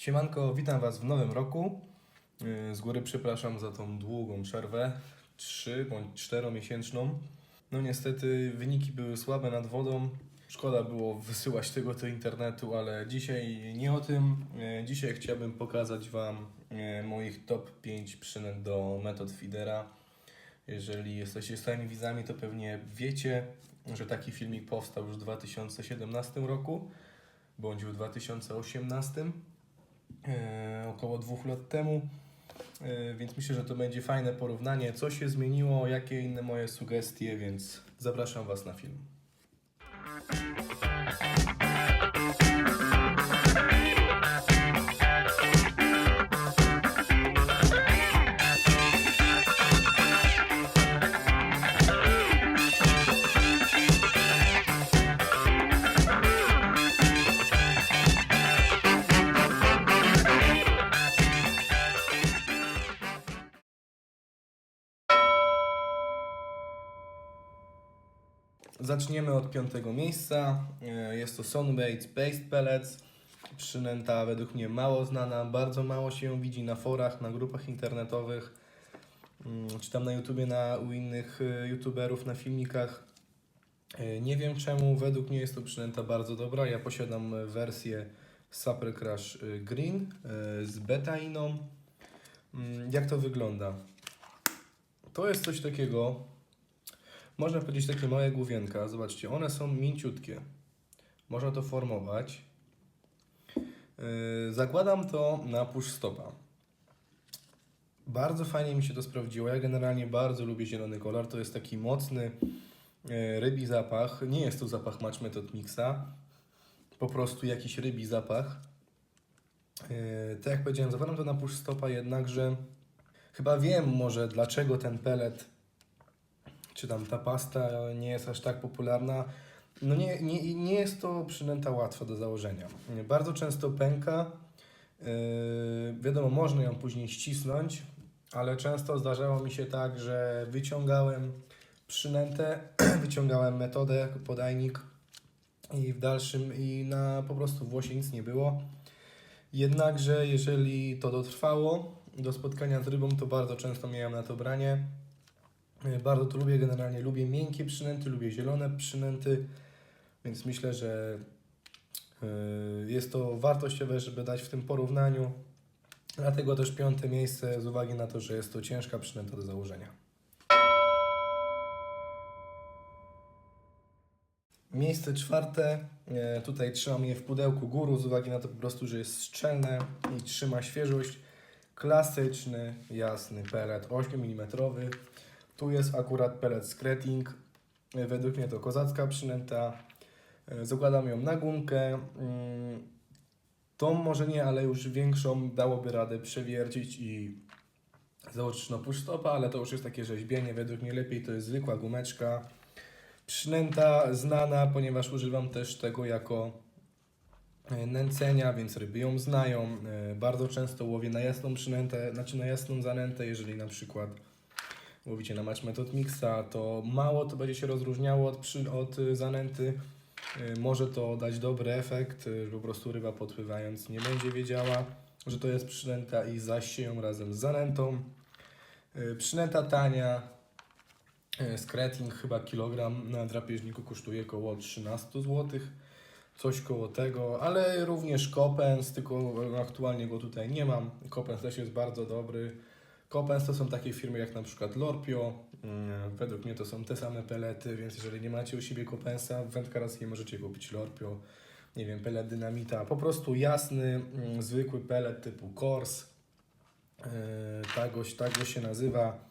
Siemanko, witam Was w nowym roku. Yy, Z góry przepraszam za tą długą przerwę, 3 bądź 4 miesięczną. No niestety wyniki były słabe nad wodą. Szkoda było wysyłać tego do internetu, ale dzisiaj nie o tym. Yy, Dzisiaj chciałbym pokazać Wam yy, moich top 5 przynęt do metod feedera. Jeżeli jesteście stałymi widzami, to pewnie wiecie, że taki filmik powstał już w 2017 roku bądź w 2018 e, około dwóch lat temu. E, Więc myślę, że to będzie fajne porównanie, co się zmieniło, jakie inne moje sugestie, więc zapraszam Was na film. Zaczniemy od piątego miejsca. E, Jest to Sunbait Based Pellets. Przynęta według mnie mało znana, bardzo mało się ją widzi na forach, na grupach internetowych, mm, czy tam na YouTubie, na, u innych e, YouTuberów, na filmikach. E, Nie wiem czemu, według mnie jest to przynęta bardzo dobra. Ja posiadam wersję Super Crush e, Green z betainą. Mm, Jak to wygląda? To jest coś takiego, można powiedzieć takie małe główienka. Zobaczcie, one są mięciutkie. Można to formować. Yy, zakładam to na push stopa. Bardzo fajnie mi się to sprawdziło. Ja generalnie bardzo lubię zielony kolor. To jest taki mocny yy, rybi zapach. Nie jest to zapach Match Method Mixa. Po prostu jakiś rybi zapach. Yy, tak jak powiedziałem, zakładam to na push stopa, jednakże chyba wiem może dlaczego ten pelet czy tam ta pasta nie jest aż tak popularna. No nie, nie, nie jest to przynęta łatwa do założenia. Bardzo często pęka. Yy, wiadomo, można ją później ścisnąć, ale często zdarzało mi się tak, że wyciągałem przynętę, wyciągałem metodę, podajnik i w dalszym i na po prostu włosie nic nie było. Jednakże jeżeli to dotrwało do spotkania z rybą, to bardzo często miałem na to branie. E, Bardzo to lubię, generalnie lubię miękkie przynęty, lubię zielone przynęty, więc myślę, że e, jest to wartościowe, żeby dać w tym porównaniu. Dlatego też piąte miejsce z uwagi na to, że jest to ciężka przynęta do założenia. Miejsce czwarte, e, tutaj trzymam je w pudełku góru z uwagi na to po prostu, że jest szczelne i trzyma świeżość. Klasyczny, jasny pelet 8 mm. Tu jest akurat pellet Skretting. E, Według mnie to kozacka przynęta. E, Zakładam ją na gumkę. Mm, Tą może nie, ale już większą dałoby radę przewiercić i założyć na push-stopa, ale to już jest takie rzeźbienie. Według mnie lepiej to jest zwykła gumeczka. Przynęta znana, ponieważ używam też tego jako e, nęcenia, więc ryby ją znają. E, Bardzo często łowię na jasną przynętę, znaczy na jasną zanętę, jeżeli na przykład łowicie na match method mixa, to mało to będzie się rozróżniało od, przy, od y, zanęty. Y, Może to dać dobry efekt, y, że po prostu ryba podpływając nie będzie wiedziała, że to jest przynęta i zaś ją razem z zanętą. Przynęta tania, skretting chyba kilogram na drapieżniku kosztuje około 13 zł. Coś koło tego, ale również kopens, tylko aktualnie go tutaj nie mam. Kopens też jest bardzo dobry. Kopens to są takie firmy jak na przykład Lorpio. Mm, Według mnie to są te same pelety, więc jeżeli nie macie u siebie Kopensa, w wędkarstwie możecie kupić Lorpio. Nie wiem, pelet dynamita. Po prostu jasny, mm, zwykły pelet typu Kors. Yy, Tak go, tak go się nazywa.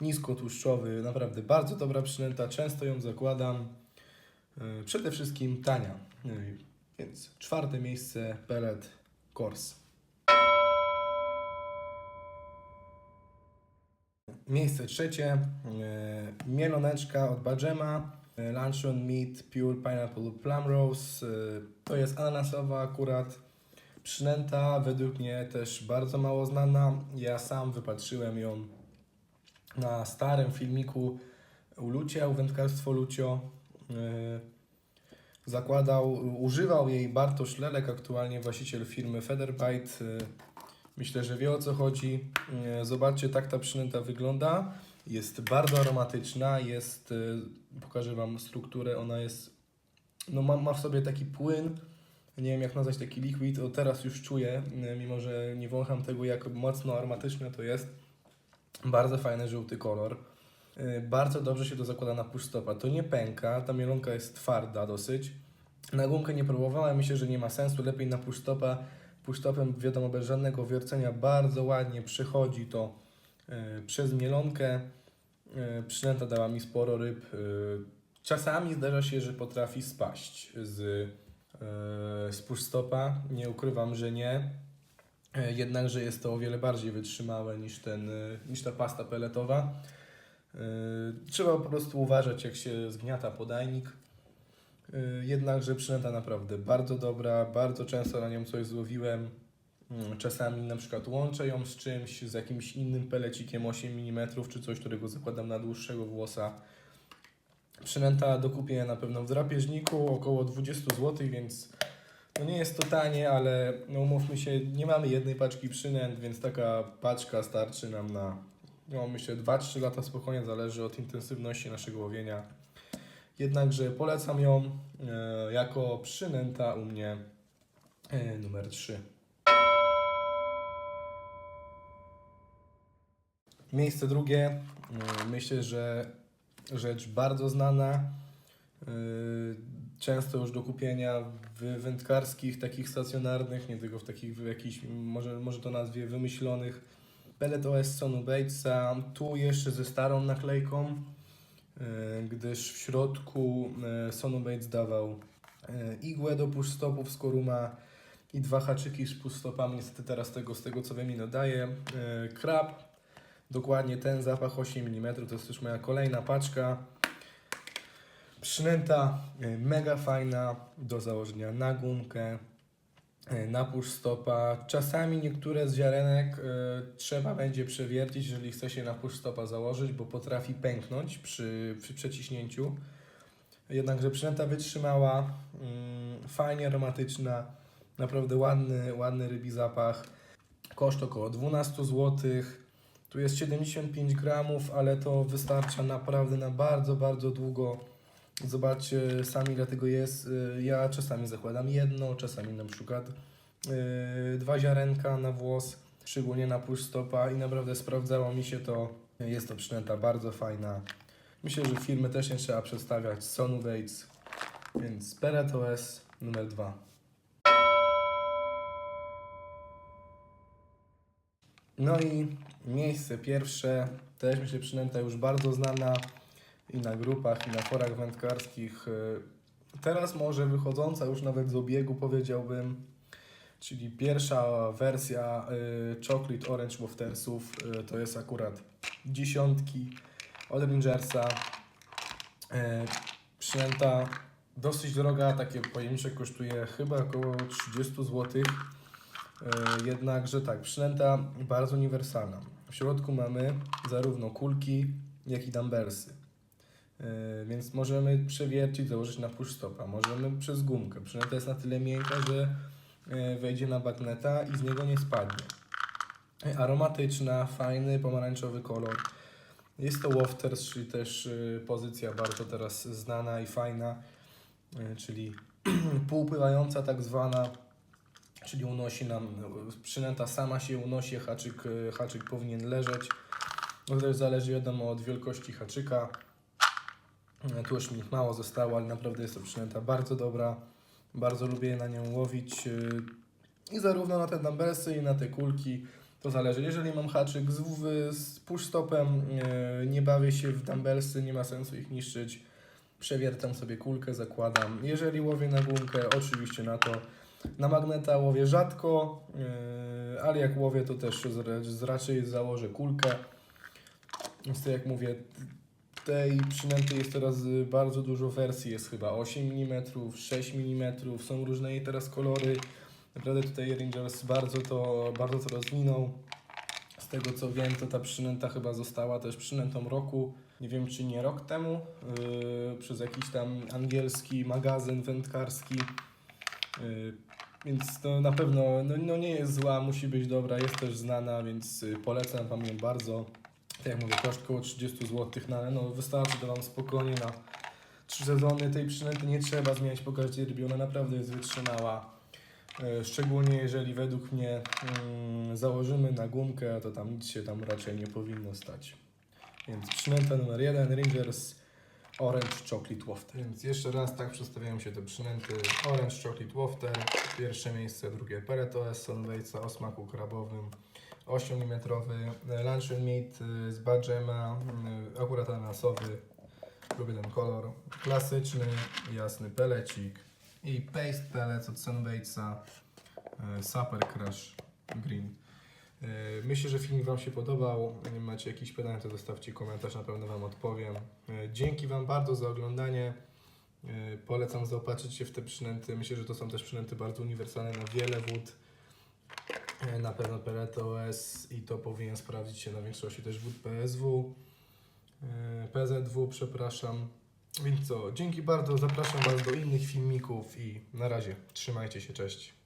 Niskotłuszczowy, naprawdę bardzo dobra przynęta. Często ją zakładam. Yy, Przede wszystkim tania. Yy, Więc czwarte miejsce pelet Kors. Miejsce trzecie, e, mieloneczka od Badgema, e, Luncheon Meat Pure Pineapple Plum Rose. E, to jest ananasowa akurat przynęta, według mnie też bardzo mało znana. Ja sam wypatrzyłem ją na starym filmiku u Lucia, u Wędkarstwo Lucio. Zakładał, używał jej Bartosz Lelek, aktualnie właściciel firmy Featherbite. Myślę, że wie o co chodzi. Y, Zobaczcie, tak ta przynęta wygląda. Jest bardzo aromatyczna, jest, y, pokażę Wam strukturę, ona jest, no ma, ma w sobie taki płyn, nie wiem jak nazwać taki liquid, o teraz już czuję, y, mimo że nie wącham tego jak mocno aromatyczne to jest. Bardzo fajny żółty kolor. Bardzo dobrze się to zakłada na push-stopa. To nie pęka, ta mielonka jest twarda dosyć. Na gumkę nie próbowałem, myślę, że nie ma sensu. Lepiej na push-stopa. Push-stopem wiadomo bez żadnego wiercenia bardzo ładnie przechodzi to y, przez mielonkę. Y, Przynęta dała mi sporo ryb. Y, Czasami zdarza się, że potrafi spaść z, z push-stopa. Nie ukrywam, że nie. E, Jednakże jest to o wiele bardziej wytrzymałe niż, ten, niż ta pasta peletowa. Trzeba po prostu uważać, jak się zgniata podajnik. Y, Jednakże przynęta naprawdę bardzo dobra, bardzo często na nią coś złowiłem. Mm, Czasami na przykład łączę ją z czymś, z jakimś innym pelecikiem 8 mm, czy coś, którego zakładam na dłuższego włosa. Przynęta do kupienia na pewno w drapieżniku, około 20 zł, więc no nie jest to tanie, ale no umówmy się, nie mamy jednej paczki przynęt, więc taka paczka starczy nam na, no myślę, 2-3 lata spokojnie, zależy od intensywności naszego łowienia. Jednakże polecam ją e, jako przynęta u mnie e, numer 3. Miejsce drugie, e, myślę, że rzecz bardzo znana, często już do kupienia w wędkarskich, takich stacjonarnych, nie tylko w takich w może, może to nazwie wymyślonych, Pellet OS Sonu Batesa, tu jeszcze ze starą naklejką, gdyż w środku e, Sonu Bates dawał e, igłę do push-stopów z Koruma i dwa haczyki z push-stopami, niestety teraz tego, z tego co wiem nie dodaję, e, krab, dokładnie ten zapach 8 mm, to jest już moja kolejna paczka, Przynęta e, mega fajna do założenia na gumkę, e, na push stopa. Czasami niektóre z ziarenek e, trzeba będzie przewiercić, jeżeli chce się na push stopa założyć, bo potrafi pęknąć przy, przy przeciśnięciu. Jednakże przynęta wytrzymała, mm, fajnie aromatyczna, naprawdę ładny, ładny rybi zapach. Koszt około 12 zł. Tu jest 75 gramów, ale to wystarcza naprawdę na bardzo, bardzo długo. Zobaczcie sami ile tego jest. Y, Ja czasami zakładam jedno, czasami na przykład yy, dwa ziarenka na włos, szczególnie na push stopa i naprawdę sprawdzało mi się to. Jest to przynęta bardzo fajna. Myślę, że firmy też nie trzeba przedstawiać. Sonu Bates, więc Peret OS numer dwa. No i miejsce pierwsze, też myślę przynęta już bardzo znana i na grupach, i na forach wędkarskich. y, Teraz może wychodząca już nawet z obiegu powiedziałbym, czyli pierwsza wersja y, Chocolate Orange Waftersów, y, to jest akurat dziesiątki. Y, Przynęta dosyć droga, takie pojemnicze kosztuje chyba około 30 zł. Jednakże tak, przynęta bardzo uniwersalna. W środku mamy zarówno kulki, jak i dumbbellsy. Yy, Więc możemy przewiercić, założyć na push stopa, możemy przez gumkę. Przynęta jest na tyle miękka, że yy, wejdzie na bagneta i z niego nie spadnie. Yy, Aromatyczna, fajny pomarańczowy kolor. Jest to wafters, czyli też pozycja bardzo teraz znana i fajna, czyli półpływająca tak zwana, czyli unosi nam, przynęta sama się unosi, haczyk, haczyk powinien leżeć. To też zależy wiadomo od wielkości haczyka. E, Tu już mi mało zostało, ale naprawdę jest to przynęta bardzo dobra. Bardzo lubię na nią łowić. yy, I zarówno na te dumbbellsy i na te kulki. To zależy. Jeżeli mam haczyk z, z push-stopem, yy, nie bawię się w dumbbellsy, nie ma sensu ich niszczyć. Przewiercam sobie kulkę, zakładam. Jeżeli łowię na gumkę, oczywiście na to. Na magneta łowię rzadko, yy, ale jak łowię, to też raczej założę kulkę. Więc to jak mówię, tej przynęty jest teraz y, bardzo dużo wersji, jest chyba 8 mm, 6 mm, są różne jej teraz kolory. Naprawdę tutaj Rangers bardzo to, bardzo to rozwinął. z tego co wiem, to ta przynęta chyba została też przynętą roku. Nie wiem, czy nie rok temu, yy, przez jakiś tam angielski magazyn wędkarski. Yy, więc to na pewno no, no nie jest zła, musi być dobra, jest też znana, więc y, polecam Wam ją bardzo. Tak jak mówię, koszt około 30 zł, no ale no wystarczy to Wam spokojnie na 3 sezony. Tej przynęty nie trzeba zmieniać po każdej rybie, ona naprawdę jest wytrzymała. E, Szczególnie jeżeli według mnie mm, założymy na gumkę, to tam nic się tam raczej nie powinno stać. Więc przynęta numer jeden, Rangers Orange Chocolate Wafter. Więc jeszcze raz tak przedstawiają się te przynęty. Orange Chocolate Wafter, pierwsze miejsce, drugie Pereto S o smaku krabowym. 8 mm luncheon meat y, z badżema, y, akurat ananasowy, lubię ten kolor. Klasyczny, jasny pelecik i paste pellet od Sunbaitsa y, Super Crush Green. Myślę, że film Wam się podobał. Macie jakichś pytań, to zostawcie komentarz, na pewno Wam odpowiem. Dzięki Wam bardzo za oglądanie. Polecam zaopatrzyć się w te przynęty. Myślę, że to są też przynęty bardzo uniwersalne na wiele wód. Y, Na pewno Pereto OS i to powinien sprawdzić się na większości też wód PSW. y, PZW, przepraszam. Więc co, dzięki bardzo, zapraszam Was do innych filmików i na razie, trzymajcie się, cześć.